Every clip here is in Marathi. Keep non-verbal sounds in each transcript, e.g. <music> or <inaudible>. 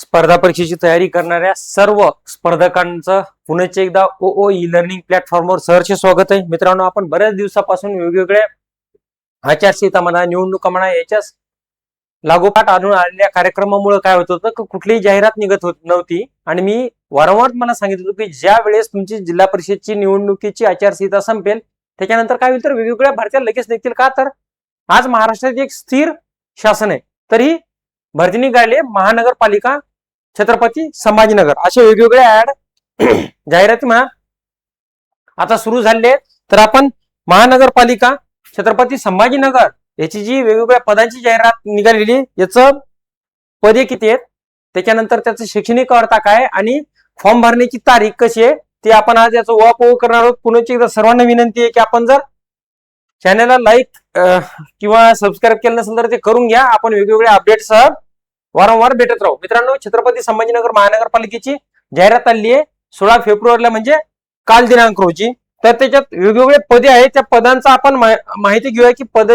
स्पर्धा परीक्षेची तयारी करणाऱ्या सर्व स्पर्धकांचं पुण्याच एकदा ओ ओ ई लर्निंग प्लॅटफॉर्मवर सहर्ष स्वागत आहे. मित्रांनो आपण बऱ्याच दिवसापासून वेगवेगळ्या आचारसंहिता म्हणा निवडणुका म्हणा याच्याच लागोपाठ आणून आलेल्या कार्यक्रमामुळे काय होत होतं की कुठलीही जाहिरात निघत होत नव्हती. आणि मी वारंवार मला सांगितलं होतं की ज्या वेळेस तुमची जिल्हा परिषदची निवडणुकीची आचारसंहिता संपेल त्याच्यानंतर काय होईल तर वेगवेगळ्या भरत्या लगेच निघतील का तर? आज महाराष्ट्रात एक स्थिर शासन आहे. तरी भरती निघाले महानगरपालिका छत्रपती संभाजीनगर. असे वेगवेगळे ऍड <clears throat> जाहिराती म्हणा आता सुरू झाले तर आपण महानगरपालिका छत्रपती संभाजीनगर याची जी वेगवेगळ्या पदांची जाहिरात निघालेली याचं पदे किती आहेत? त्याच्यानंतर त्याचं शैक्षणिक अर्था काय आणि फॉर्म भरण्याची तारीख कशी आहे ते आपण आज याचा उहापोह करणार आहोत. पुन्हा एकदा सर्वांना विनंती आहे की आपण जर चॅनलला लाईक किंवा सबस्क्राईब केलं नसेल तर ते करून घ्या. आपण वेगवेगळ्या अपडेटसह वारंवार भेटत राहू. मित्रांनो छत्रपती संभाजीनगर महानगरपालिकेची जाहिरात आली आहे. सोळा फेब्रुवारीला म्हणजे काल दिनांक रोजी. तर त्याच्यात वेगवेगळे पदे आहेत. त्या पदांचा आपण माहिती घेऊया की पद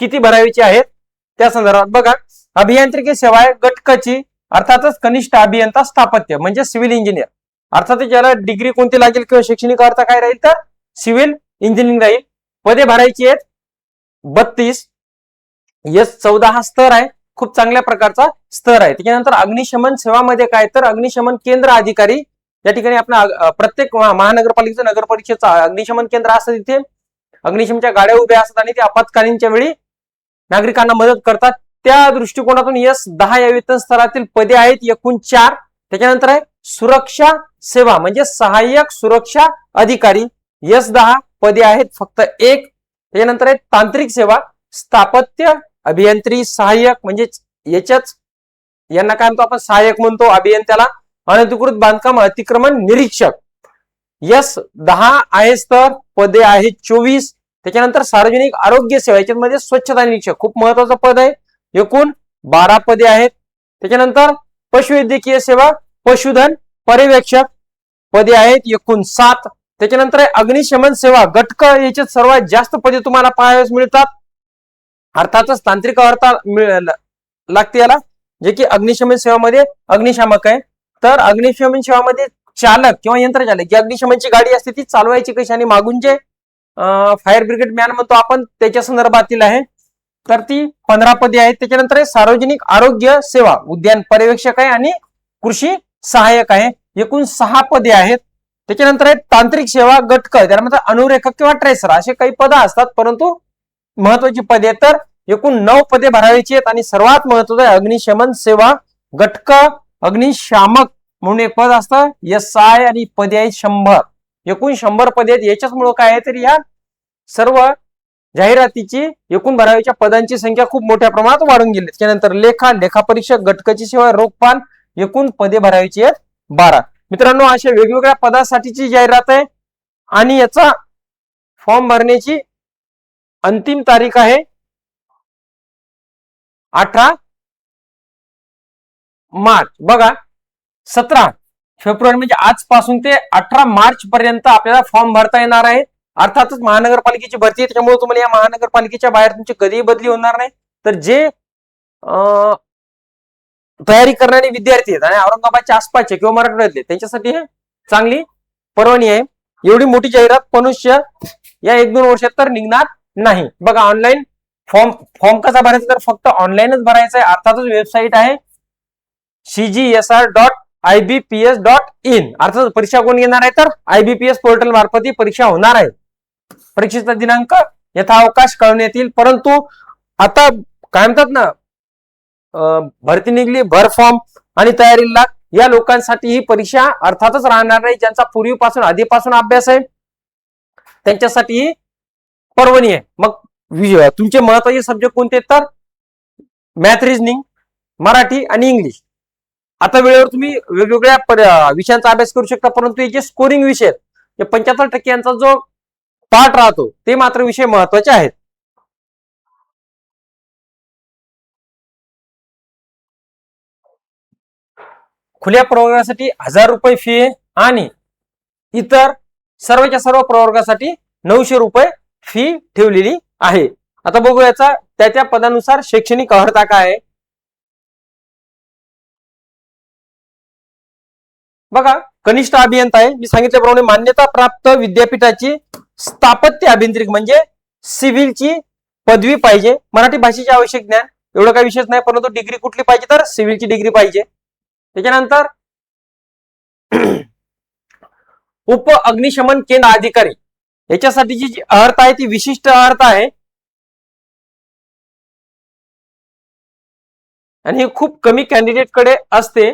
किती भरावीची आहेत. त्या संदर्भात बघा. अभियांत्रिकी सेवा आहे गटकाची अर्थातच कनिष्ठ अभियंता स्थापत्य म्हणजे सिव्हिल इंजिनियर. अर्थातच ज्याला डिग्री कोणती लागेल किंवा शैक्षणिक अर्थ काय राहील तर सिव्हिल इंजिनिअरिंग राहील. पदे भरायची आहेत. बत्तीस. यस चौदा हा स्तर आहे. खूप चांगल्या प्रकारचा स्तर आहे. त्याच्यानंतर अग्निशमन सेवामध्ये काय? तर अग्निशमन केंद्र अधिकारी. या ठिकाणी आपण प्रत्येक महानगरपालिकेचं नगर अग्निशमन केंद्र असतं तिथे. अग्निशमनच्या गाड्या उभ्या असतात आणि ते आपत्कालीनच्या वेळी नागरिकांना मदत करतात. त्या दृष्टिकोनातून यस दहा या वेतन स्तरातील पदे आहेत. एकूण चार. त्याच्यानंतर आहे सुरक्षा सेवा म्हणजे सहाय्यक सुरक्षा अधिकारी. यस दहा पदे आहेत. फक्त एक. त्याच्यानंतर आहे तांत्रिक सेवा स्थापत्य अभियंत्री सहाय्यक म्हणजेच याच्याच यांना काय म्हणतो आपण? सहाय्यक म्हणतो अभियंत्याला. अनधिकृत बांधकाम अतिक्रमण निरीक्षक. यस दहा आहे तर पदे आहेत चोवीस. त्याच्यानंतर सार्वजनिक आरोग्य सेवा याच्यामध्ये स्वच्छता निरीक्षक खूप महत्वाचं पद आहे. एकूण बारा पदे आहेत. त्याच्यानंतर पशुवैद्यकीय सेवा पशुधन पर्यवेक्षक पदे आहेत. एकूण सात. त्याच्यानंतर आहे अग्निशमन सेवा गटक याच्यात सर्वात जास्त पदे तुम्हाला पाहावयास मिळतात. अर्थातच तांत्रिक अर्थ लागते याला जे की अग्निशमन सेवामध्ये अग्निशामक आहे. तर अग्निशमन सेवामध्ये चालक किंवा यंत्रचालक जी अग्निशमनची गाडी असते ती चालवायची कशी? आणि मागून जे फायर ब्रिगेड मॅन म्हणतो आपण त्याच्या संदर्भातील आहे. तर ती पंधरा पदे आहेत. त्याच्यानंतर आहे सार्वजनिक आरोग्य सेवा उद्यान पर्यवेक्षक आहे आणि कृषी सहाय्यक आहे. एकूण सहा पदे आहेत. त्याच्यानंतर आहे तांत्रिक सेवा गटक त्यानंतर अनुरेखक किंवा ट्रेसर असे काही पद असतात परंतु महत्वाची पदे तर एकूण नऊ पदे भरायची आहेत आणि सर्वात महत्वाचं आहे अग्निशमन सेवा गटक अग्निशामक म्हणून एक पद असतं. एस आय आणि पदे आहेत शंभर. एकूण शंभर पदे आहेत. याच्याचमुळं काय आहे तर या सर्व जाहिरातीची एकूण भरावीच्या पदांची संख्या खूप मोठ्या प्रमाणात वाढून गेली. त्याच्यानंतर लेखा लेखापरीक्षक गटकाची सेवा रोखपाल एकूण पदे भरावीची आहेत बारा. मित्रांनो अशा वेगवेगळ्या पदासाठीची जाहिरात आहे आणि याचा फॉर्म भरण्याची अंतिम तारीख आहे अठरा मार्च. बघा सतरा फेब्रुवारी म्हणजे आजपासून ते अठरा मार्च पर्यंत आपल्याला फॉर्म भरता येणार आहे. अर्थातच महानगरपालिकेची भरती आहे त्याच्यामुळे तुम्हाला या महानगरपालिकेच्या बाहेर तुमची कधीही बदली होणार नाही. तर जे तयारी करणारे विद्यार्थी आहेत आणि औरंगाबादच्या आसपासचे किंवा मराठवाड्यातले त्यांच्यासाठी हे चांगली परवानी आहे. एवढी मोठी जाहिरात मनुष्य या एक दोन वर्षात तर निघणार नाही. बघा ऑनलाईन फॉर्म फॉर्म कसा भरायचा? तर फक्त ऑनलाईनच भरायचा आहे अर्थातच वेबसाईट आहे CGSR dot IBPS dot in अर्थात परीक्षा कोण घेणार आहे? तर आयबीपीएस पोर्टल मार्फत ही परीक्षा होणार आहे. परीक्षेचा दिनांक यथावकाश कळवण्यात येईल परंतु आता काय म्हणतात ना भरती निघली भर फॉर्म आणि तयारीला या लोकांसाठी ही परीक्षा अर्थातच राहणार नाही. ज्यांचा पूर्वीपासून आधीपासून अभ्यास आहे त्यांच्यासाठी ही पर्वणी आहे. मग तुमचे महत्त्वाचे सब्जेक्ट कोणते तर? मॅथ रिजनिंग मराठी आणि इंग्लिश आता वेळेवर तुम्ही वेगवेगळ्या विषयांचा अभ्यास करू शकता परंतु हे जे स्कोरिंग विषय आहेत पंच्याहत्तर टक्के यांचा जो पार्ट राहतो ते मात्र विषय महत्त्वाचे आहेत. खुल्या प्रवर्गासाठी हजार रुपये फी आहे आणि इतर सर्वच्या सर्व प्रवर्गासाठी नऊशे रुपये फी ठेवलेली आहे. आता बघू याचा त्या त्या पदानुसार शैक्षणिक अर्हता काय आहे. बघा कनिष्ठ अभियंता आहे. मी सांगितल्याप्रमाणे मान्यता प्राप्त विद्यापीठाची स्थापत्य अभियांत्रिक म्हणजे सिव्हिलची पदवी पाहिजे. मराठी भाषेचे आवश्यक ज्ञान. एवढं काही विशेष नाही परंतु डिग्री कुठली पाहिजे तर सिव्हिलची डिग्री पाहिजे. त्याच्यानंतर <clears throat> उप अग्निशमन केंद्र अधिकारी. याच्यासाठीची जी अर्थ आहे ती विशिष्ट अर्थ आहे. आणि हे खूप कमी कॅन्डिडेटकडे असते.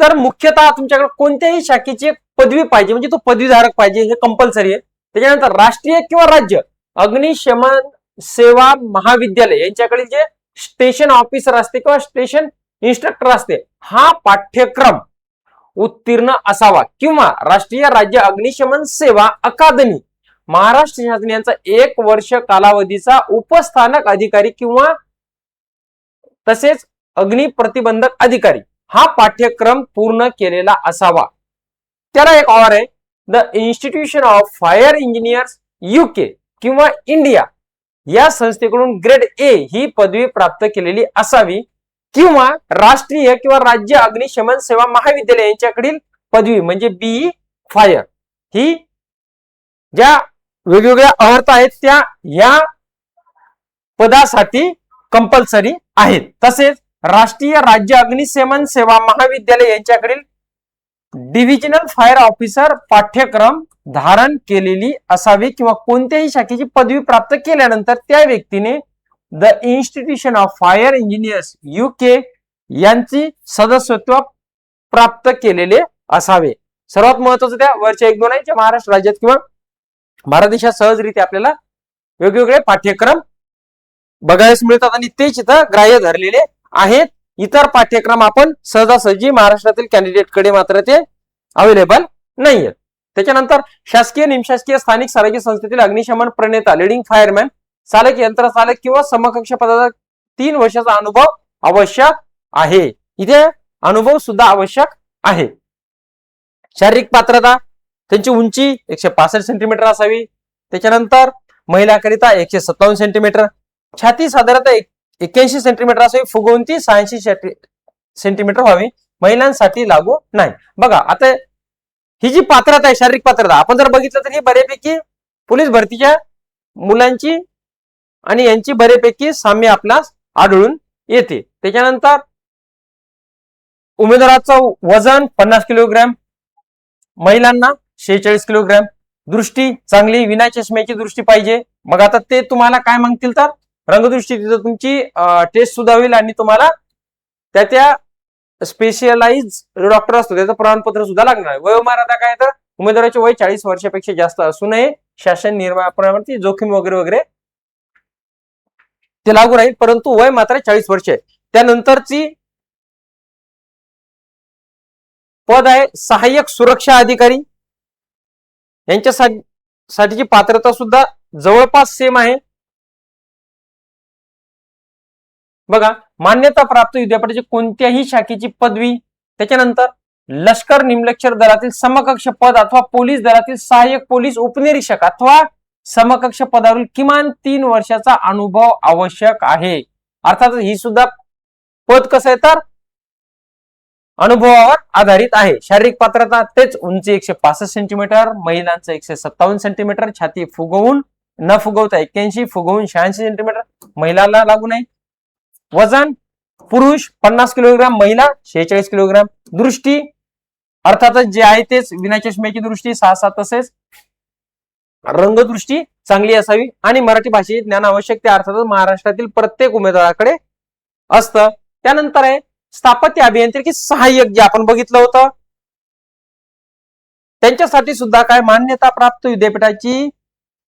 तर मुख्यतः तुमच्याकडे कोणत्याही शाखेची एक पदवी पाहिजे म्हणजे तो पदवीधारक पाहिजे हे कंपल्सरी आहे. त्याच्यानंतर राष्ट्रीय किंवा राज्य अग्निशमन सेवा महाविद्यालय यांच्याकडे जे स्टेशन ऑफिसर असते किंवा स्टेशन इन्स्ट्रक्टर असते हा पाठ्यक्रम उत्तीर्ण असावा किंवा राष्ट्रीय राज्य अग्निशमन सेवा अकादमी. महाराष्ट्र शासन यांचा एक वर्ष कालावधीचा उपस्थानक अधिकारी किंवा तसेच अग्नि प्रतिबंधक अधिकारी हा पाठ्यक्रम पूर्ण केलेला असावा. त्याला एक ऑर आहे. The institution of fire engineers UK किंवा इंडिया या संस्थेकडून ग्रेड ए ही पदवी प्राप्त केलेली असावी. किंवा राष्ट्रीय किंवा राज्य अग्निशमन सेवा महाविद्यालय यांच्याकडील पदवी म्हणजे बीई फायर ही ज्या वेगवेगळ्या अर्थ आहेत त्या या पदासाठी कंपल्सरी आहेत. तसेच राष्ट्रीय राज्य अग्निशमन सेवा महाविद्यालय यांच्याकडील डिव्हिजनल फायर ऑफिसर पाठ्यक्रम धारण केलेली असावी किंवा कोणत्याही शाखेची पदवी प्राप्त केल्यानंतर त्या व्यक्तीने the institution of fire engineers UK यांची सदस्यत्व प्राप्त केलेले असावे. सर्वात महत्वाचं त्या वरच्या एक दोन आहे महाराष्ट्र राज्यात किंवा भारत देशात सहजरित्या आपल्याला वेगवेगळे पाठ्यक्रम बघायला मिळतात आणि तेच इथं ग्राह्य धरलेले आहेत. इतर पाठ्यक्रम आपण सहजासहजी महाराष्ट्रातील कॅन्डिडेटकडे मात्र ते अवेलेबल नाही आहेत त्याच्यानंतर शासकीय निमशासकीय स्थानिक स्वराज्य संस्थेतील अग्निशमन प्रणेता लिडिंग फायरमॅन चालक यंत्रचालक किंवा समकक्ष पदाचा तीन वर्षाचा अनुभव आवश्यक आहे. इथे अनुभव सुद्धा आवश्यक आहे. शारीरिक पात्रता त्यांची उंची एकशे पासष्ट सेंटीमीटर असावी. त्याच्यानंतर महिलाकरिता एकशे सत्तावन्न सेंटीमीटर छाती साधारणतः एक एक्क्याऐंशी सेंटीमीटर असावी. फुगवंती शहाऐंशी सेंटीमीटर व्हावी. महिलांसाठी लागू नाही. बघा आता ही जी पात्रता आहे शारीरिक पात्रता आपण जर बघितलं तर ही बऱ्यापैकी पोलीस भरतीच्या मुलांची आणि यांची बऱ्यापैकी साम्य आपणास आढळून येते. त्याच्यानंतर उमेदवाराचं वजन पन्नास किलोग्रॅम महिलांना शेहेचाळीस किलोग्रॅम. दृष्टी चांगली विना चष्म्याची दृष्टी पाहिजे. मग आता ते तुम्हाला काय मागतील तर? रंगदृष्टी तिथं तुमची टेस्ट सुद्धा होईल आणि तुम्हाला त्या त्या स्पेशलाइज डॉक्टर असतो. त्याचं प्रमाणपत्र सुद्धा लागणार आहे. वयोमर्यादा काय तर? उमेदवाराचे वय चाळीस वर्षापेक्षा जास्त असू नये. शासन निर्माणावरती जोखीम वगैरे वगैरे ते लागू राहील परंतु वय मात्र चाळीस वर्ष आहे. त्यानंतरची पद आहे सहाय्यक सुरक्षा अधिकारी. यांच्यासाठी साठीची पात्रता सुद्धा जवळपास सेम आहे. बघा मान्यता प्राप्त विद्यापीठाची कोणत्याही शाखेची पदवी त्याच्यानंतर लष्कर निमलक्षर दलातील समकक्ष पद अथवा पोलीस दलातील सहाय्यक पोलीस उपनिरीक्षक अथवा समकक्ष पदावरील किमान तीन वर्षाचा अनुभव आवश्यक आहे. अर्थात ही सुद्धा पद कसं आहे तर? अनुभवावर आधारित आहे. शारीरिक पात्रता तेच उंची एकशे पासष्ट सेंटीमीटर महिलांचं एकशे सत्तावन्न सेंटीमीटर छाती फुगवून न फुगवता एक्क्याऐंशी फुगवून शहाऐंशी सेंटीमीटर महिलाला लागू नये. वजन पुरुष पन्नास किलोग्राम महिला शेहेचाळीस किलोग्राम. दृष्टी अर्थातच जे आहे तेच विना चष्म्याची दृष्टी सहा सात तसेच रंगदृष्टी चांगली असावी आणि मराठी भाषेचे ज्ञान आवश्यक ते अर्थातच महाराष्ट्रातील प्रत्येक उमेदवाराकडे असतं. त्यानंतर आहे स्थापत्य अभियांत्रिकी सहाय्यक जे आपण बघितलं होतं. त्यांच्यासाठी सुद्धा काय मान्यता प्राप्त विद्यापीठाची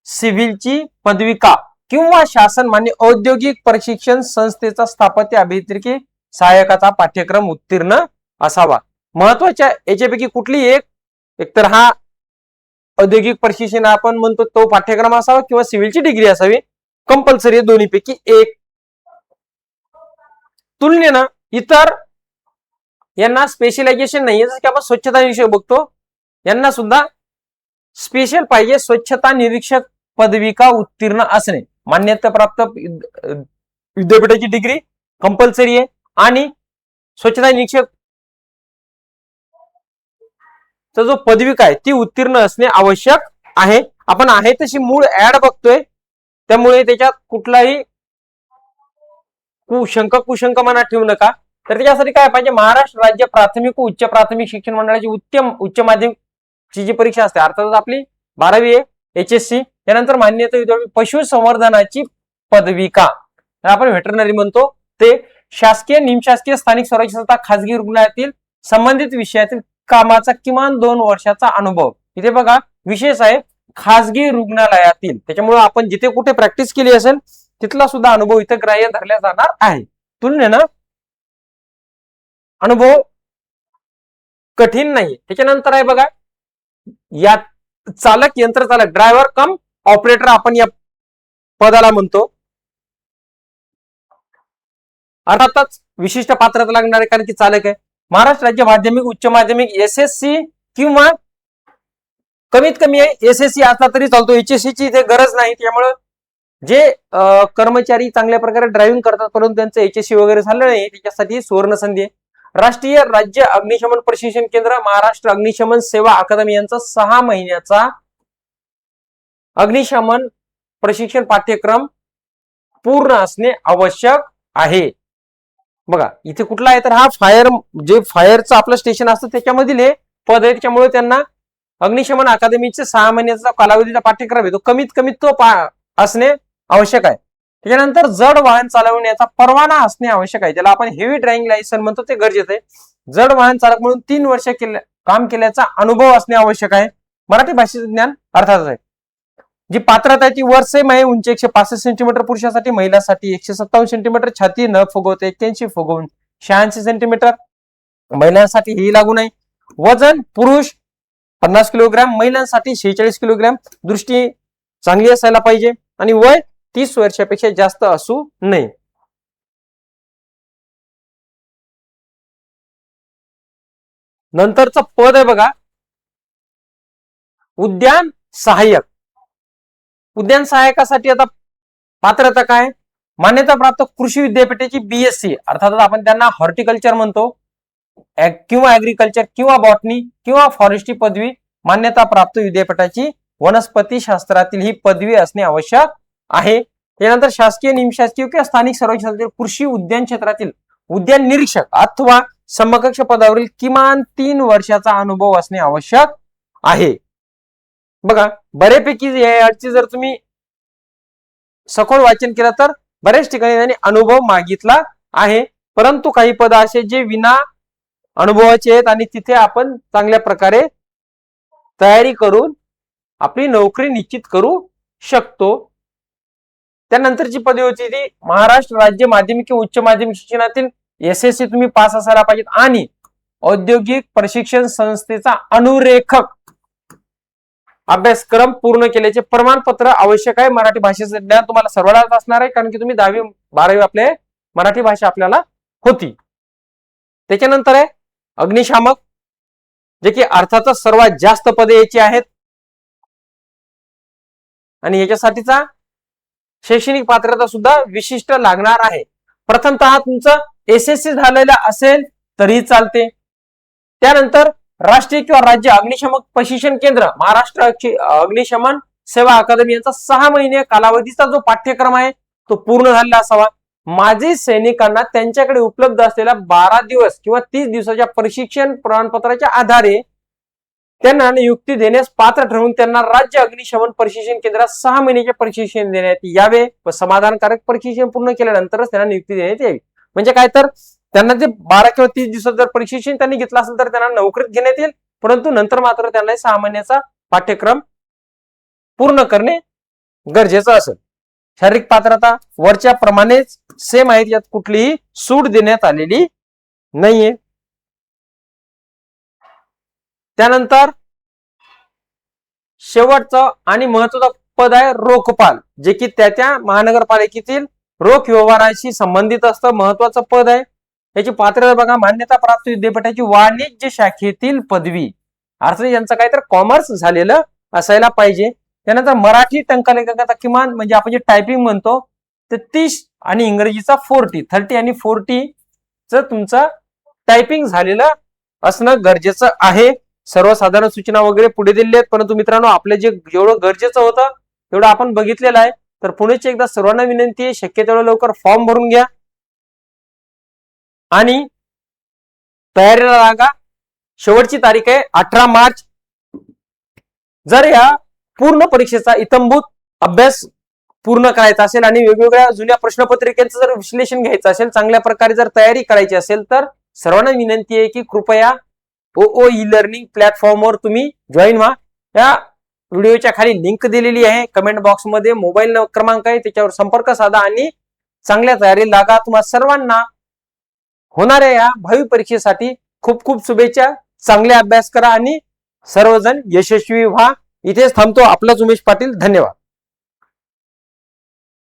सिव्हिलची पदविका किंवा शासन मान्य औद्योगिक प्रशिक्षण संस्थेचा स्थापत्य अभियांत्रिकी सहाय्यकाचा पाठ्यक्रम उत्तीर्ण असावा. महत्त्वाच्या याच्यापैकी कुठली एक? एकतर हा औद्योगिक प्रशिक्षण आपण म्हणतो तो पाठ्यक्रम असावा किंवा सिव्हिलची डिग्री असावी. कंपल्सरी दोन्हीपैकी एक. तुलनेनं इतर यांना स्पेशलायझेशन नाही जसं की आपण स्वच्छता विषय बघतो यांना सुद्धा स्पेशल पाहिजे स्वच्छता निरीक्षक पदविका उत्तीर्ण असणे. मान्यताप्राप्त विद्यापीठाची डिग्री कंपल्सरी आहे. आणि स्वच्छता निरीक्षक जो पदविका आहे ती उत्तीर्ण असणे आवश्यक आहे. आपण आहे तशी मूळ ऍड बघतोय. त्यामुळे त्याच्यात कुठलाही कुशंक कुशंक मनात ठेवू नका. तर त्याच्यासाठी काय पाहिजे? महाराष्ट्र राज्य प्राथमिक व उच्च प्राथमिक शिक्षण मंडळाची उत्तम उच्च माध्यमिकची जी परीक्षा असते अर्थातच आपली बारावी आहे एच एस सी त्यानंतर मान्यता विद्यापीठ पशुसंवर्धनाची पदविका तर आपण व्हेटरनरी म्हणतो. ते शासकीय निमशासकीय स्थानिक स्वराज्य संस्था खासगी रुग्णालयातील संबंधित विषयातील कामाचा किमान दोन वर्षाचा अनुभव. इथे बघा विशेष आहे खासगी रुग्णालयातील. त्याच्यामुळे आपण जिथे कुठे प्रॅक्टिस केली असेल तिथला सुद्धा अनुभव इथे ग्राह्य धरला जाणार आहे. तुलनेनं अनुभव कठीण नाही. त्याच्यानंतर आहे बघा या चालक यंत्र चालक ड्रायव्हर कम ऑपरेटर आपण या पदाला म्हणतो. अर्थातच विशिष्ट पात्रात लागणार आहे कारण की चालक आहे. महाराष्ट्र राज्य माध्यमिक उच्च माध्यमिक एस एस सी किंवा कमीत कमी एस एस सी असला तरी चालतो. एच एस ची इथे गरज नाही. त्यामुळं जे कर्मचारी चांगल्या प्रकारे ड्रायव्हिंग करतात परंतु त्यांचं एच एस सी वगैरे झालं नाही त्याच्यासाठी सुवर्ण संधी आहे. राष्ट्रीय राज्य अग्निशमन प्रशिक्षण केंद्र महाराष्ट्र अग्निशमन सेवा अकादमी यांचा सहा महिन्याचा अग्निशमन प्रशिक्षण पाठ्यक्रम पूर्ण असणे आवश्यक आहे. बघा इथे कुठला आहे तर हा फायर जे फायरचं आपलं स्टेशन असतं त्याच्यामधील हे पद आहे. त्याच्यामुळे त्यांना अग्निशमन अकादमीचे सहा महिन्याचा कालावधीचा पाठ्यक्रम आहे. तो कमीत कमी तो पा- असणे आवश्यक आहे. त्याच्यानंतर जड वाहन चालवण्याचा परवाना असणे आवश्यक आहे. ज्याला आपण हेवी ड्रायव्हिंग लायसन म्हणतो ते गरजेचं आहे. जड वाहन चालक म्हणून तीन वर्ष केल्या काम केल्याचा अनुभव असणे आवश्यक आहे. मराठी भाषेचं ज्ञान अर्थातच आहे. जी पात्रता आहे ती वर सेम आहे उंची एकशे पासष्ट सेंटीमीटर पुरुषासाठी महिलांसाठी एकशे सत्तावन्न सेंटीमीटर छाती न फुगवते एक्क्याऐंशी फुगवून शहाऐंशी सेंटीमीटर महिलांसाठी ही लागू नाही. वजन पुरुष पन्नास किलोग्रॅम महिलांसाठी शेहेचाळीस किलोग्रॅम दृष्टी चांगली असायला पाहिजे. आणि वय तीस वर्षापेक्षा जास्त असू नये. नंतरचं पद आहे बघा. उद्यान सहाय्यक. उद्यान सहायकासाठी आता पात्रता काय? मान्यता प्राप्त कृषी विद्यापीठाची बीएससी अर्थात आपण त्यांना हॉर्टिकल्चर म्हणतो. किंवा ऍग्रिकल्चर किंवा बॉटनी किंवा फॉरेस्ट्री पदवी मान्यता प्राप्त विद्यापीठाची वनस्पती शास्त्रातील ही पदवी असणे आवश्यक आहे. त्यानंतर शासकीय निमशासकीय किंवा स्थानिक सर्वेक्षणातील कृषी उद्यान क्षेत्रातील उद्यान निरीक्षक अथवा समकक्ष पदावरील किमान तीन वर्षाचा अनुभव असणे आवश्यक आहे. बघा बऱ्यापैकी याची जर तुम्ही सखोल वाचन केलं तर बऱ्याच ठिकाणी त्यांनी अनुभव मागितला आहे. परंतु काही पद असे जे विना अनुभवाचे आहेत आणि तिथे आपण चांगल्या प्रकारे तयारी करून आपली नोकरी निश्चित करू शकतो. त्यानंतरची पदवी होती ती महाराष्ट्र राज्य माध्यमिक उच्च माध्यमिक शिक्षणातील एस एस सी तुम्ही पास असायला पाहिजेत. आणि औद्योगिक प्रशिक्षण संस्थेचा अनुरेखक अभ्यासक्रम पूर्ण केल्याचे प्रमाणपत्र आवश्यक आहे. मराठी भाषेचं ज्ञान तुम्हाला सर्वांनाच असणार आहे कारण की तुम्ही दहावी बारावी आपले मराठी भाषा आपल्याला होती. त्याच्यानंतर आहे अग्निशामक जे की अर्थातच सर्वात जास्त पदे याची आहेत. आणि याच्यासाठीचा शैक्षणिक पात्रता सुद्धा विशिष्ट लागणार आहे. प्रथमतः तुमचं एस एस सी झालेलं असेल तरी चालते. त्यानंतर राष्ट्रीय किंवा राज्य अग्निशमक प्रशिक्षण केंद्र महाराष्ट्र अग्निशमन सेवा अकादमी यांचा सहा महिने कालावधीचा जो पाठ्यक्रम आहे तो पूर्ण झालेला असावा. माजी सैनिकांना त्यांच्याकडे उपलब्ध असलेल्या बारा दिवस किंवा तीस दिवसाच्या प्रशिक्षण प्रमाणपत्राच्या आधारे त्यांना नियुक्ती देण्यास पात्र ठरवून त्यांना राज्य अग्निशमन प्रशिक्षण केंद्रात सहा महिन्याचे प्रशिक्षण देण्यात यावे व समाधानकारक प्रशिक्षण पूर्ण केल्यानंतरच त्यांना नियुक्ती देण्यात यावी. म्हणजे काय तर? त्यांना जे बारा किंवा तीस दिवसात जर प्रशिक्षण त्यांनी घेतलं असेल तर त्यांना नोकरीत घेण्यात येईल. परंतु नंतर मात्र त्यांना सहा महिन्याचा पाठ्यक्रम पूर्ण करणे गरजेचं असेल. शारीरिक पात्रता वरच्या प्रमाणेच सेम आहेत यात कुठलीही सूट देण्यात आलेली नाहीये. त्यानंतर शेवटचं आणि महत्वाचं पद आहे रोखपाल जे की त्या त्या महानगरपालिकेतील रोख व्यवहाराशी संबंधित असतं. महत्वाचं पद आहे याची पात्रता बघा मान्यता प्राप्त विद्यापीठाची वाणिज्य शाखेतील पदवी. अर्थात यांचं काहीतरी कॉमर्स झालेलं असायला पाहिजे. त्यानंतर मराठी टंकलेखकाचा किमान म्हणजे आपण जे टायपिंग म्हणतो तर तीस आणि इंग्रजीचा फोर्टी थर्टी आणि फोर्टी च तुमचं टायपिंग झालेलं असणं गरजेचं आहे. सर्वसाधारण सूचना वगैरे पुढे दिलेल्या आहेत. परंतु मित्रांनो आपलं जे जेवढं गरजेचं होतं तेवढं आपण बघितलेलं आहे. तर पुण्याची एकदा सर्वांना विनंती आहे शक्य तेवढं लवकर फॉर्म भरून घ्या. आणि तयारीला लागा. शेवटची तारीख आहे अठरा मार्च. जर या पूर्ण परीक्षेचा इतंभूत अभ्यास पूर्ण करायचा असेल आणि वेगवेगळ्या जुन्या प्रश्नपत्रिकेचं जर विश्लेषण घ्यायचं असेल चांगल्या प्रकारे जर तयारी करायची असेल तर सर्वांना विनंती आहे की कृपया ओ ओ ई लर्निंग प्लॅटफॉर्मवर तुम्ही जॉईन व्हा. या व्हिडिओच्या खाली लिंक दिलेली आहे. कमेंट बॉक्समध्ये मोबाईल क्रमांक आहे. त्याच्यावर संपर्क साधा आणि चांगल्या तयारी लागा. तुम्हाला सर्वांना होणाऱ्या या भावी परीक्षेसाठी खूप खूप शुभेच्छा चांगले अभ्यास करा आणि सर्वजण यशस्वी व्हा. इथेच थांबतो आपलाच उमेश पाटील. धन्यवाद.